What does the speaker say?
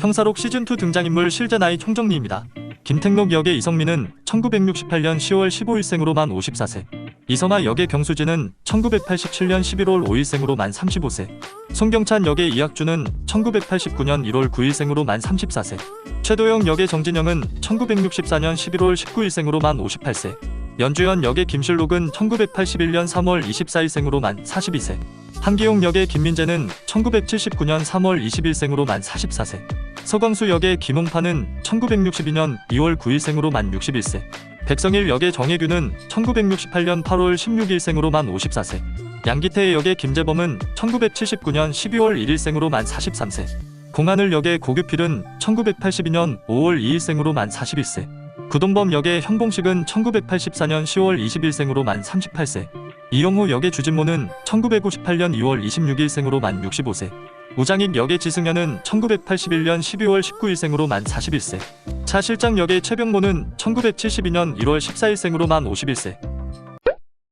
형사록 시즌2 등장인물 실제 나이 총정리입니다. 김택록 역의 이성민은 1968년 10월 15일생으로 만 54세. 이성아 역의 경수진은 1987년 11월 5일생으로 만 35세. 송경찬 역의 이학주는 1989년 1월 9일생으로 만 34세. 최도영 역의 정진영은 1964년 11월 19일생으로 만 58세. 연주연 역의 김실록은 1981년 3월 24일생으로 만 42세. 한기용 역의 김민재는 1979년 3월 21일생으로 만 44세. 서광수 역의 김홍파는 1962년 2월 9일생으로 만 61세. 백성일 역의 정혜규는 1968년 8월 16일생으로 만 54세. 양기태 역의 김재범은 1979년 12월 1일생으로 만 43세. 공하늘 역의 고규필은 1982년 5월 2일생으로 만 41세. 구동범 역의 현봉식은 1984년 10월 21일생으로 만 38세. 이영호 역의 주진모는 1998년 2월 26일생으로 만 65세. 우장익 역의 지승현은 1981년 12월 19일생으로 만 41세. 차 실장 역의 최병모는 1972년 1월 14일생으로 만 51세.